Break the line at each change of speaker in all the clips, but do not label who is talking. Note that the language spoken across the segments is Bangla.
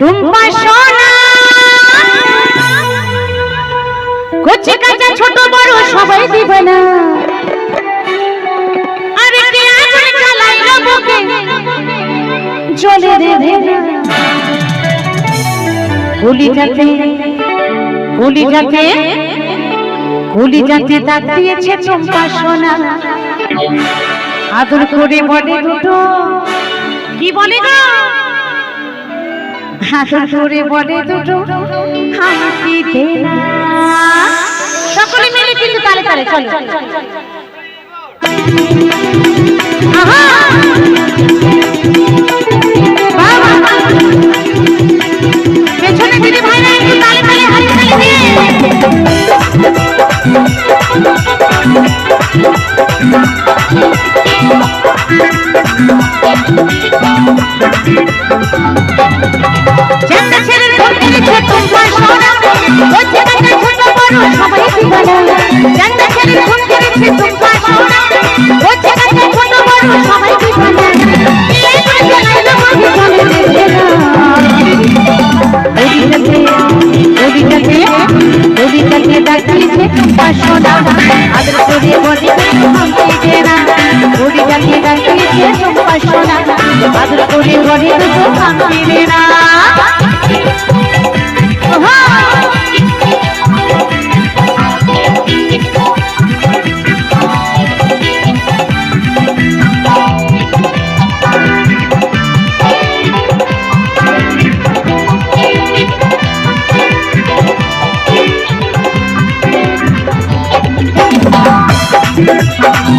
টুম্পা ছোট বড় সবাই দিবে না। আরে কে আগুন জ্বালাইলো বুকে? জ্বলে কলিজাতে কলিজাতে দাগ দিয়েছে চম্পা সোনা। আদর করে বলে দুটো। কি বলে গো? করে বলে দুটো হাসি সকলে মিলে কিন্তু তালে তালে চলো। আহা! Passion, I'm a little bit more than I'm না ওদিকে ওদিকে ডাকিয়েছে তোমার সোনা আদর করে বলে আমাকে দেনা ওদিকে ডাকিয়েছে তোমার সোনা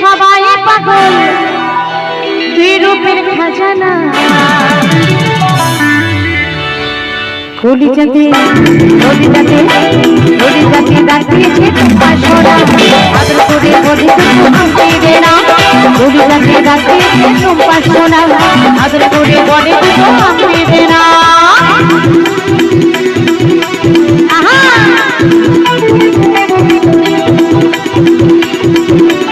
সবাই পাগল। তুই রূপের খাজানা? কলিজাতে কলিজাতে কলিজাতে ডাকিয়েছে সোনা। আদর করে বলে তোমাকে দে না। কলিজাতে ডাকিয়েছে সোনা। আদর করে বলে তোমাকে দে না।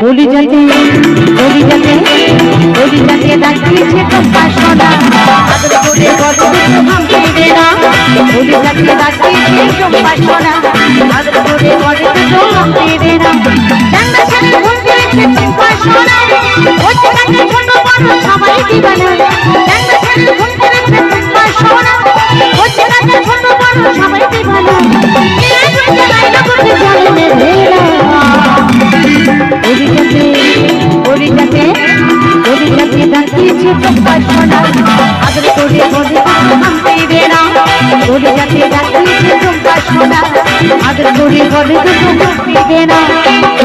কলিজাতে কলিজাতে কলিজাতে ডাকিয়েছে তোমার সোনা আদর করে বড় হামকে দে না কলিজাতে ডাকিয়েছে তোমার সোনা আদর করে বড় হামকে দে না জান্নাত ছেড়ে ঘুম তোমার সোনা হচ্ছে কাছে ছোট বড় সবাই দিবানা। জান্নাত ছেড়ে ঘুম তোমার সোনা হচ্ছে কাছে ছোট বড় সবাই দিবানা। ওদিকে ওদিকে ডাকিয়েছে তোমার সোনা? আদর করে আমাকে দে না। ওদিকে ডাকিয়েছে তোমার সোনা? আদর করে তোমাকে দে না।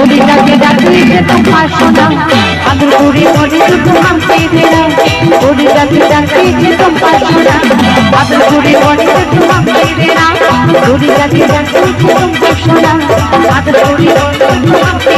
ওদিকে ডাকিয়েছে তোমার সোনা? আদর করে তোমাকে দে না। ওদিকে ডাকিয়েছে তোমার সোনা? আদর করে তোমাকে দে না। ওদিকে ডাকিয়েছে তোমার সোনা? আদর করে বলে তোমাকে